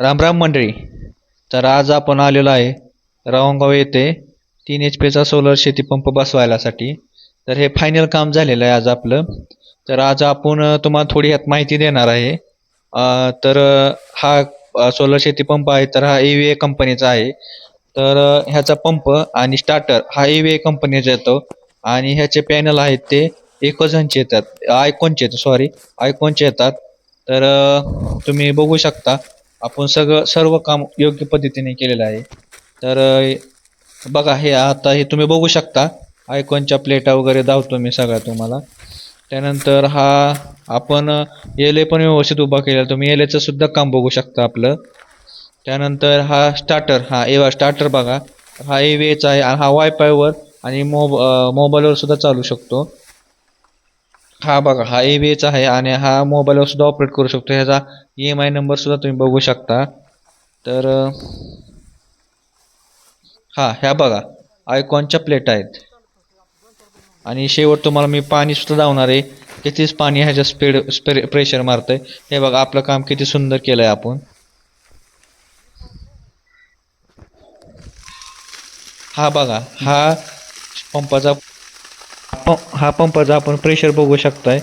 राम राम मंडळी. तर आज आपण आलेलो आहे रावणगाव येथे तीन एच पीचा सोलर शेतीपंप बसवायलासाठी. तर हे फायनल काम झालेलं आहे आज आपलं. तर आज आपण तुम्हाला थोडी यात माहिती देणार आहे. तर हा सोलर शेतीपंप आहे तर हा ए व्ही ए कंपनीचा आहे. तर ह्याचा पंप आणि स्टार्टर हा ए व्ही ए कंपनीचा येतो. आणि ह्याचे पॅनल आहेत ते एकोझनचे येतात. आयकॉनचे येतात सॉरी आयकॉनचे येतात. तर तुम्ही बघू शकता. आपण सगळं सर्व काम योग्य पद्धतीने केलेलं आहे. तर बघा हे आता हे तुम्ही बघू शकता. आयकॉनच्या प्लेटा वगैरे धावतो मी सगळ्या तुम्हाला. त्यानंतर हा आपण एले पण व्यवस्थित उभा केलेला तुम्ही एलेचं सुद्धा काम बघू शकता आपलं. त्यानंतर हा स्टार्टर हा एवा स्टार्टर बघा. हा ए वेचा आहे आणि हा वायफायवर आणि मोब मोबाईलवर सुद्धा चालू शकतो. हा बघा हा ए वेचा आहे आणि हा मोबाईलवर सुद्धा ऑपरेट करू शकतो. ह्याचा ई एम आय नंबर सुद्धा तुम्ही बघू शकता. तर हां हा ह्या बघा आयकॉनच्या प्लेट आहेत. आणि शेवट तुम्हाला मी पाणी सुद्धा धावणार आहे. कितीच पाणी ह्याच्या स्पीड स्पे प्रेशर मारतंय. हे बघा आपलं काम किती सुंदर केलं आहे आपण. हा बघा हा पंपाचा प- हा पंपाचा आपण प्रेशर बघू शकताय.